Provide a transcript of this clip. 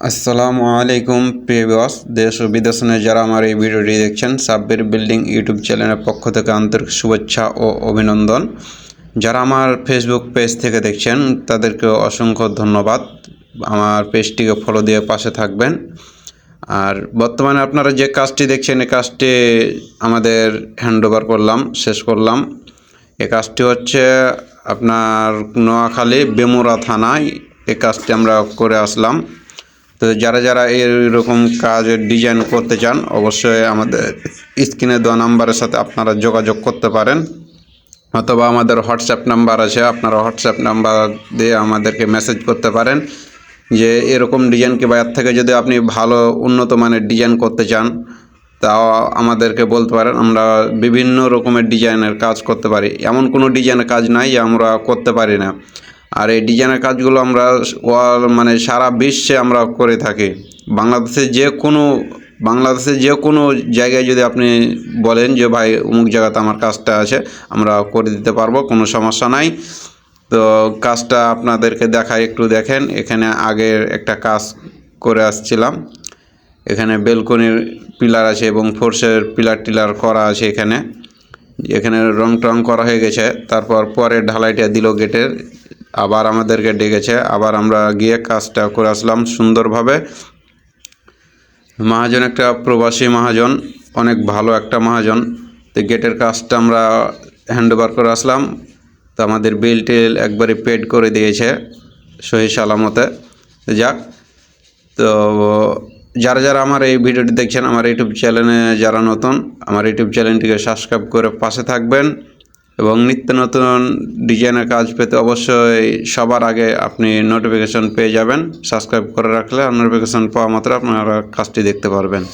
আসসালামু আলাইকুম প্রিয় বস দেশ ও বিদেশনে যারা আমার এই ভিডিওটি দেখছেন, সাব্বির বিল্ডিং ইউটিউব চ্যানেলের পক্ষ থেকে আন্তরিক শুভেচ্ছা ও অভিনন্দন। যারা আমার ফেসবুক পেজ থেকে দেখছেন তাদেরকে অসংখ্য ধন্যবাদ। আমার পেজটিকে ফলো দিয়ে পাশে থাকবেন। আর বর্তমানে আপনারা যে কাজটি দেখছেন, এই কাজটি আমাদের হ্যান্ডওভার করলাম, শেষ করলাম। এই কাজটি হচ্ছে আপনার নোয়াখালী বেমুরা থানায় এ কাজটি আমরা করে আসলাম। তো যারা যারা এরকম কাজের ডিজাইন করতে চান, অবশ্যই আমাদের স্ক্রিনে দেওয়া নাম্বারের সাথে আপনারা যোগাযোগ করতে পারেন। অথবা আমাদের হোয়াটসঅ্যাপ নাম্বার আছে, আপনারা হোয়াটসঅ্যাপ নাম্বার দিয়ে আমাদেরকে মেসেজ করতে পারেন যে এরকম ডিজাইন কিংবা এর থেকে যদি আপনি ভালো উন্নত মানের ডিজাইন করতে চান, তাও আমাদেরকে বলতে পারেন। আমরা বিভিন্ন রকমের ডিজাইনের কাজ করতে পারি। এমন কোনো ডিজাইনের কাজ নাই যে আমরা করতে পারি না। আর এই ডিজাইনের কাজগুলো আমরা ওয়াল মানে সারা বিশ্বে আমরা করে থাকি। বাংলাদেশে যে কোনো, বাংলাদেশে যে কোনো জায়গায় যদি আপনি বলেন যে, ভাই, অমুক জায়গাতে আমার কাজটা আছে, আমরা করে দিতে পারব, কোনো সমস্যা নাই। তো কাজটা আপনাদেরকে দেখাই, একটু দেখেন। এখানে আগের একটা কাজ করে আসছিলাম। এখানে বেলকনির পিলার আছে এবং ফোর্সের পিলার টিলার করা আছে এখানে। এখানে রং টং করা হয়ে গেছে। তারপর পরে ঢালাইটা দিল গেটের। আবার আমাদেরকে ডেকেছে। আবার আমরা গিয়ে কাজটা করে আসলাম সুন্দরভাবে। মহাজন একটা প্রবাসী মহাজন, অনেক ভালো একটা মহাজন। তো গেটের কাজটা আমরা হ্যান্ডওভার করে আসলাম। তো আমাদের বিল টিল একবারে পেড করে দিয়েছে সহি সালামতে। যাক, তো যারা যারা আমার এই ভিডিওটি দেখছেন, আমার ইউটিউব চ্যানেলে যারা নতুন, আমার ইউটিউব চ্যানেলটিকে সাবস্ক্রাইব করে পাশে থাকবেন। এবং নিত্য নতুন ডিজাইনের কাজ পেতে অবশ্যই সবার আগে আপনি নোটিফিকেশন পেয়ে যাবেন। সাবস্ক্রাইব করে রাখলে আর নোটিফিকেশন পাওয়া মাত্র আপনারা কাজটি দেখতে পারবেন।